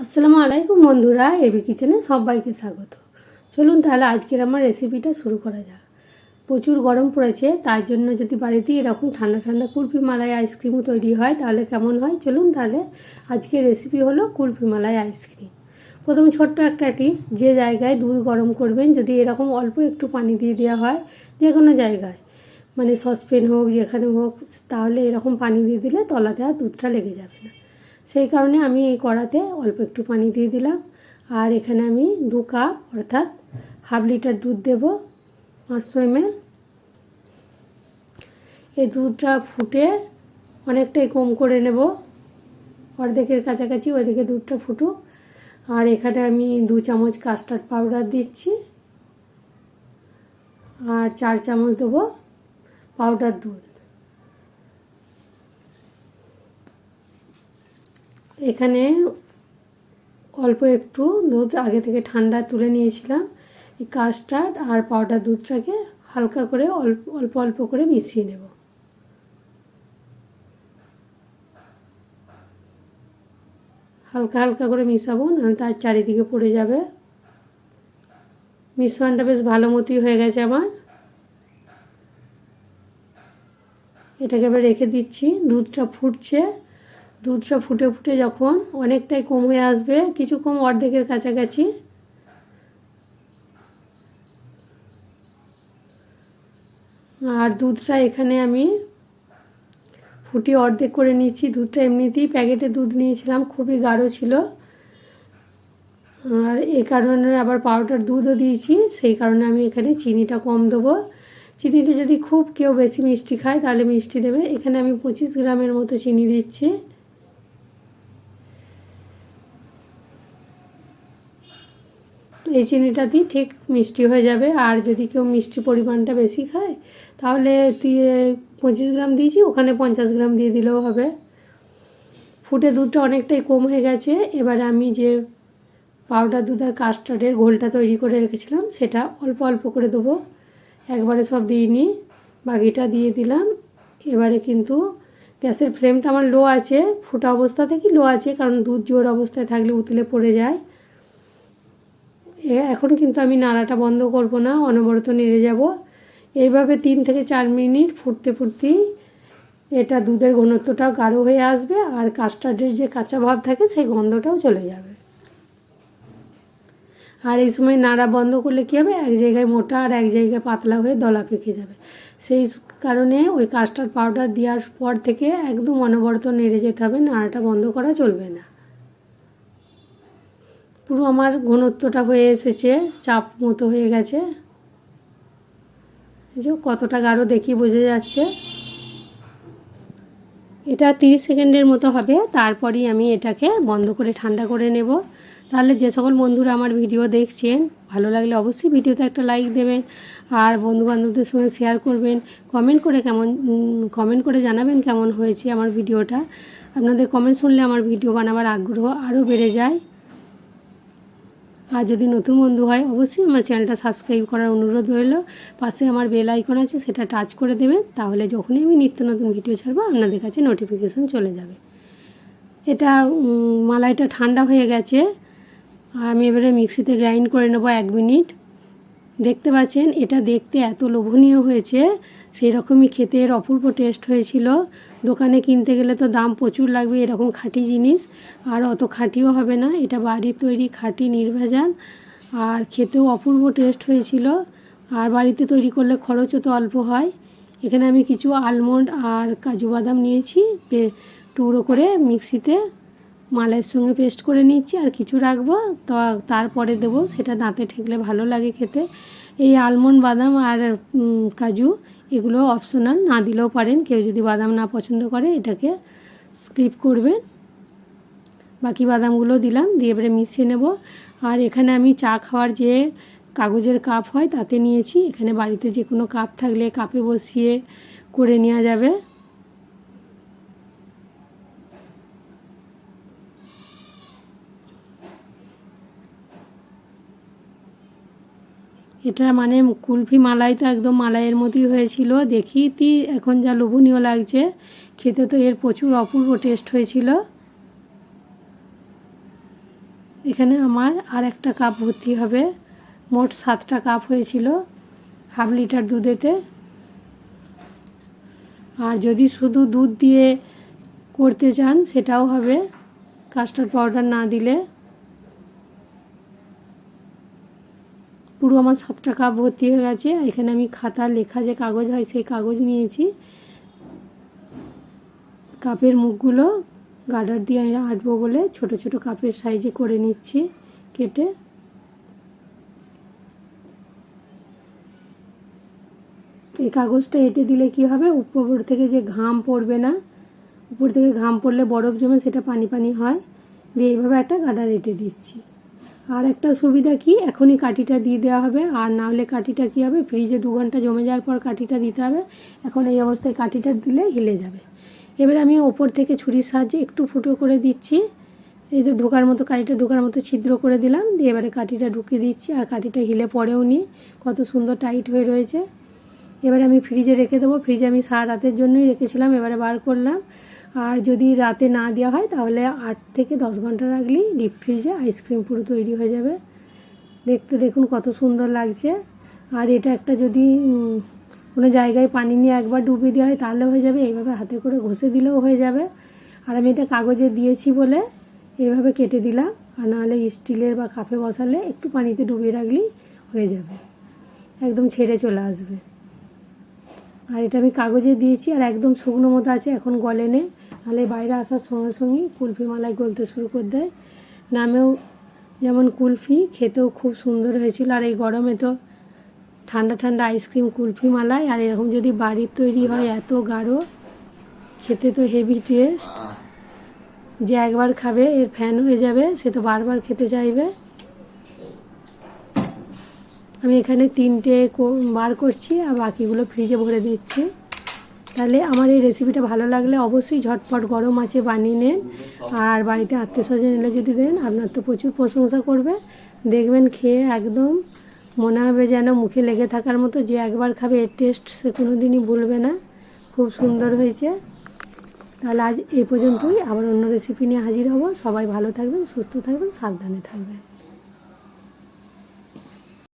আসসালামু আলাইকুম বন্ধুরা এবি কিচেনে সবাইকে স্বাগত। চলুন তাহলে আজকের আমার রেসিপিটা শুরু করা যাক। প্রচুর গরম পড়েছে তার জন্য যদি বাড়িতে এরকম ঠান্ডা ঠান্ডা কুলফি মালাই আইসক্রিমও তৈরি হয়, তাহলে কেমন হয়? চলুন তাহলে আজকের রেসিপি হলো কুলফি মালাই আইসক্রিম প্রথম ছোট্ট একটা টিপস যে জায়গায় দুধ গরম করবেন, যদি এরকম অল্প একটু পানি দিয়ে দেওয়া হয়, যে কোনো জায়গায় মানে সসপ্যান হোক, যেখানে হোক, তাহলে এরকম পানি দিয়ে দিলে তলাতে আর দুধটা লেগে যাবে না। সেই কারণে আমি এই কড়াতে অল্প একটু পানি দিয়ে দিলাম। আর এখানে আমি দু কাপ, অর্থাৎ হাফ লিটার দুধ দেব, পাঁচশো এমএল। এই দুধটা ফুটে অনেকটাই কম করে নেব। অর্ধেকের কাছাকাছি ওইদিকে দুধটা ফুটুক। আর এখানে আমি দু চামচ কাস্টার্ড পাউডার দিচ্ছি। আর চার চামচ দেবো পাউডার দুধ। এখানে অল্প একটু দুধ আগে থেকে ঠান্ডা তুলে নিয়েছিলাম। এই কাস্টার্ড আর পাউডার দুধটাকে হালকা করে অল্প অল্প অল্প করে মিশিয়ে নেব। হালকা হালকা করে মিশাবো, নাহলে তার চারিদিকে পড়ে যাবে। মিশ্রণটা বেশ ভালো মতোই হয়ে গেছে আমার। এটাকে এবার রেখে দিচ্ছি, দুধটা ফুটছে। দুধটা ফুটে ফুটে যখন অনেকটাই কম আসবে, কিছু কম অর্ধেকের কাছাকাছি। আর দুধটা এখানে আমি ফুটিয়ে অর্ধেক করে নিয়েছি দুধটা এমনিতেই প্যাকেটে দুধ নিয়েছিলাম, খুবই গাঢ় ছিল। আর এই কারণে আবার পাউডার দুধও দিয়েছি, সেই কারণে আমি এখানে চিনিটা কম দেবো। চিনিটা যদি খুব কেউ বেশি মিষ্টি খায়, তাহলে মিষ্টি দেবে। এখানে আমি পঁচিশ গ্রামের মতো চিনি দিচ্ছি। এই চিনিটাতেই ঠিক মিষ্টি হয়ে যাবে। আর যদি কেউ মিষ্টি পরিমাণটা বেশি খায়, তাহলে দিয়ে পঁচিশ গ্রাম দিয়েছি, ওখানে পঞ্চাশ গ্রাম দিয়ে দিলেও হবে। ফুটে দুধটা অনেকটাই কম হয়ে গেছে। এবারে আমি যে পাউডার দুধ আর কাস্টার্ডের ঘোলটা তৈরি করে রেখেছিলাম, সেটা অল্প অল্প করে দেবো। একবারে সব দিইনি বাকিটা দিয়ে দিলাম। এবারে কিন্তু গ্যাসের ফ্লেমটা আমার লো আছে, ফোটা অবস্থা থেকে লো আছে, কারণ দুধ জোর অবস্থায় থাকলে উতলে পড়ে যায়। এখন কিন্তু আমি নাড়াটা বন্ধ করব না, অনবরত নেড়ে যাব। এইভাবে তিন থেকে চার মিনিট ফুটতে ফুটতেই এটা দুধের ঘনত্বটাও গাঢ় হয়ে আসবে আর কাস্টার্ডের যে কাঁচা ভাব থাকে সেই গন্ধটাও চলে যাবে। আর এই সময় নাড়া বন্ধ করলে কী হবে? এক জায়গায় মোটা আর এক জায়গায় পাতলা হয়ে দলা পেকে যাবে। সেই কারণে ওই কাস্টার্ড পাউডার দেওয়ার পর থেকে একদম অনবরত নেড়ে যেতে হবে, নাড়াটা বন্ধ করা চলবে না। পুরো আমার ঘনত্বটা হয়ে এসেছে, চাপ মতো হয়ে গেছে। যে কতটা গাঢ় দেখি বোঝা যাচ্ছে। এটা তিরিশ সেকেন্ডের মতো হবে, তারপরেই আমি এটাকে বন্ধ করে ঠান্ডা করে নেব। তাহলে যে সকল বন্ধুরা আমার ভিডিও দেখছেন, ভালো লাগলে অবশ্যই ভিডিওতে একটা লাইক দেবেন, আর বন্ধুবান্ধবদের সঙ্গে শেয়ার করবেন। কমেন্ট করে কেমন কমেন্ট করে জানাবেন কেমন হয়েছে আমার ভিডিওটা। আপনাদের কমেন্ট শুনলে আমার ভিডিও বানাবার আগ্রহ আরও বেড়ে যায়। আর যদি নতুন বন্ধু হয়, অবশ্যই আমার চ্যানেলটা সাবস্ক্রাইব করার অনুরোধ রইল। পাশে আমার বেল আইকন আছে, সেটা টাচ করে দেবেন, তাহলে যখনই আমি নিত্য নতুন ভিডিও ছাড়বো, আপনাদের কাছে নোটিফিকেশন চলে যাবে। এটা মালাইটা ঠান্ডা হয়ে গেছে আমি এবারে মিক্সিতে গ্রাইন্ড করে নেব এক মিনিট। দেখতে পাচ্ছেন, এটা দেখতে এত লোভনীয় হয়েছে। সেই রকমই খেতে এর অপূর্ব টেস্ট হয়েছিল। দোকানে কিনতে গেলে তো দাম প্রচুর লাগবে এরকম খাঁটি জিনিস। আর অত খাঁটিও হবে না, এটা বাড়ির তৈরি খাঁটি নির্ভেজাল। আর খেতেও অপূর্ব টেস্ট হয়েছিল। আর বাড়িতে তৈরি করলে খরচও তো অল্প হয়। এখানে আমি কিছু আলমন্ড আর কাজু বাদাম নিয়েছি টুকরো করে মিক্সিতে মালের সঙ্গে পেস্ট করে নিচ্ছি আর কিছু রাখব। তো তারপরে দেবো, সেটা দাঁতে ঠেকলে ভালো লাগে খেতে। এই আলমন্ড বাদাম আর কাজু, এগুলো অপশনাল না দিলেও পারেন। কেউ যদি বাদাম না পছন্দ করে, এটাকে স্কিপ করবেন। বাকি বাদামগুলো দিলাম, দিয়ে এবারে মিশিয়ে নেব। আর এখানে আমি চা খাওয়ার যে কাগজের কাপ হয়, তাতে নিয়েছি। এখানে বাড়িতে যে কোনো কাপ থাকলে কাপে বসিয়ে করে নেওয়া যাবে। এটা মানে কুলফি মালাই তো একদম মালাইয়ের মতোই হয়েছিল। দেখি তি, এখন যা লোভনীয় লাগছে। খেতে তো এর প্রচুর অপূর্ব টেস্ট হয়েছিল। এখানে আমার আর একটা কাপ ভর্তি হবে। মোট সাতটা কাপ হয়েছিল হাফ লিটার দুধেতে। আর যদি শুধু দুধ দিয়ে করতে চান, সেটাও হবে। কাস্টার্ড পাউডার না দিলে। পুরো আমার সাতটা কাপ ভর্তি হয়ে গেছে। এখানে আমি খাতা লেখা যে কাগজ হয় সেই কাগজ নিয়েছি। কাপের মুখগুলো গার্ডার দিয়ে আঁটবো বলে ছোট ছোট কাপের সাইজে করে নিচ্ছি কেটে। এই কাগজটা এঁটে দিলে কি হবে? উপর থেকে যে ঘাম পড়বে না, উপর থেকে ঘাম পড়লে বরফ জমে সেটা পানি পানি হয়। দিয়ে এইভাবে একটা গার্ডার এঁটে দিচ্ছি। আর একটা সুবিধা কি? এখনই কাঠিটা দিয়ে দেওয়া হবে। আর না হলে কাঠিটা কী হবে? ফ্রিজে দু ঘণ্টা জমে যাওয়ার পর কাঠিটা দিতে হবে। এখন এই অবস্থায় কাঠিটা দিলে হিলে যাবে। এবার আমি ওপর থেকে ছুরির সাহায্যে একটু ফুটো করে দিচ্ছি। এই যে ঢোকার মতো, কাঠিটা ঢোকার মতো ছিদ্র করে দিলাম। দিয়ে এবারে কাঠিটা ঢুকিয়ে দিচ্ছি। আর কাঠিটা হিলে পরেও নি। কত সুন্দর টাইট হয়ে রয়েছে। এবারে আমি ফ্রিজে রেখে দেবো। ফ্রিজে আমি সারা রাতের জন্যই রেখেছিলাম। এবারে বার করলাম। আর যদি রাতে না দেওয়া হয়, তাহলে আট থেকে দশ ঘণ্টা রাখলেই ডিপ ফ্রিজে আইসক্রিম পুরো তৈরি হয়ে যাবে। দেখতে দেখুন কত সুন্দর লাগছে। আর এটা একটা যদি কোনো জায়গায় পানি নিয়ে একবার ডুবিয়ে দেওয়া হয়, তাহলেও হয়ে যাবে। এইভাবে হাতে করে ঘষে দিলেও হয়ে যাবে। আর আমি এটা কাগজে দিয়েছি বলে এইভাবে কেটে দিলাম। আর নাহলে স্টিলের বা কাপে বসালে একটু পানিতে ডুবিয়ে রাখলেই হয়ে যাবে। একদম ছেড়ে চলে আসবে। আর এটা আমি কাগজে দিয়েছি আর একদম শুকনো মতো আছে, এখন গলেনে নাহলে বাইরে আসার সঙ্গে সঙ্গেই কুলফি মালাই গলতে শুরু করে দেয়। নামেও যেমন কুলফি, খেতেও খুব সুন্দর হয়েছিল। আর এই গরমে তো ঠান্ডা ঠান্ডা আইসক্রিম, কুলফি মালাই, আর এরকম যদি বাড়ির তৈরি হয় এত গাঢ়, খেতে তো হেভি টেস্ট যে একবার খাবে, এর ফ্যান হয়ে যাবে, সে তো বারবার খেতে চাইবে। আমি এখানে তিনটে বার করছি আর বাকিগুলো ফ্রিজে ভরে দিচ্ছি। তাহলে আমার এই রেসিপিটা ভালো লাগলে অবশ্যই ঝটপট গরম আছে বানিয়ে নেন। আর বাড়িতে আত্মীয় স্বজন এলে যদি দেন, আপনার তো প্রচুর প্রশংসা করবে। দেখবেন খেয়ে একদম মনে হবে যেন মুখে লেগে থাকার মতো, যে একবার খাবে এর টেস্ট সে কোনো দিনই ভুলবে না। খুব সুন্দর হয়েছে। তাহলে আজ এই পর্যন্তই। আবার অন্য রেসিপি নিয়ে হাজির হব। সবাই ভালো থাকবেন, সুস্থ থাকবেন, সাবধানে থাকবেন।